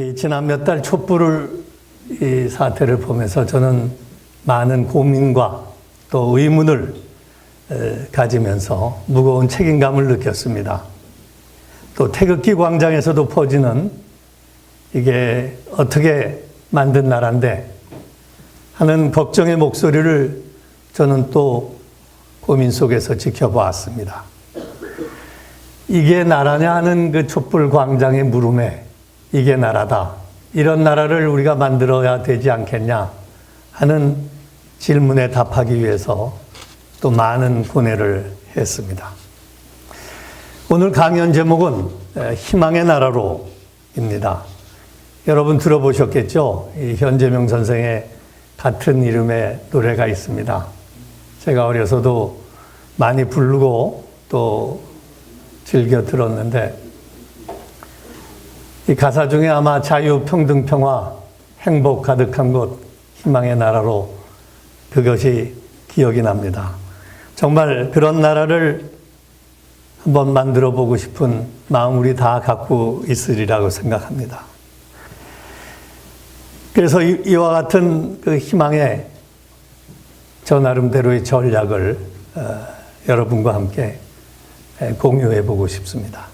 이 지난 몇 달 촛불을 이 사태를 보면서 저는 많은 고민과 또 의문을 에, 가지면서 무거운 책임감을 느꼈습니다. 또 태극기 광장에서도 퍼지는 이게 어떻게 만든 나라인데 하는 걱정의 목소리를 저는 또 고민 속에서 지켜보았습니다. 이게 나라냐 하는 그 촛불 광장의 물음에 이게 나라다. 이런 나라를 우리가 만들어야 되지 않겠냐 하는 질문에 답하기 위해서 또 많은 고뇌를 했습니다. 오늘 강연 제목은 에, 희망의 나라로입니다. 여러분 들어보셨겠죠? 이 현재명 선생의 같은 이름의 노래가 있습니다. 제가 어려서도 많이 부르고 또 즐겨 들었는데 이 가사 중에 아마 자유, 평등, 평화, 행복 가득한 곳, 희망의 나라로 그것이 기억이 납니다. 정말 그런 나라를 한번 만들어 보고 싶은 마음 우리 다 갖고 있으리라고 생각합니다. 그래서 이- 이와 같은 그 희망의 저 나름대로의 전략을 어, 여러분과 함께 에, 공유해 보고 싶습니다.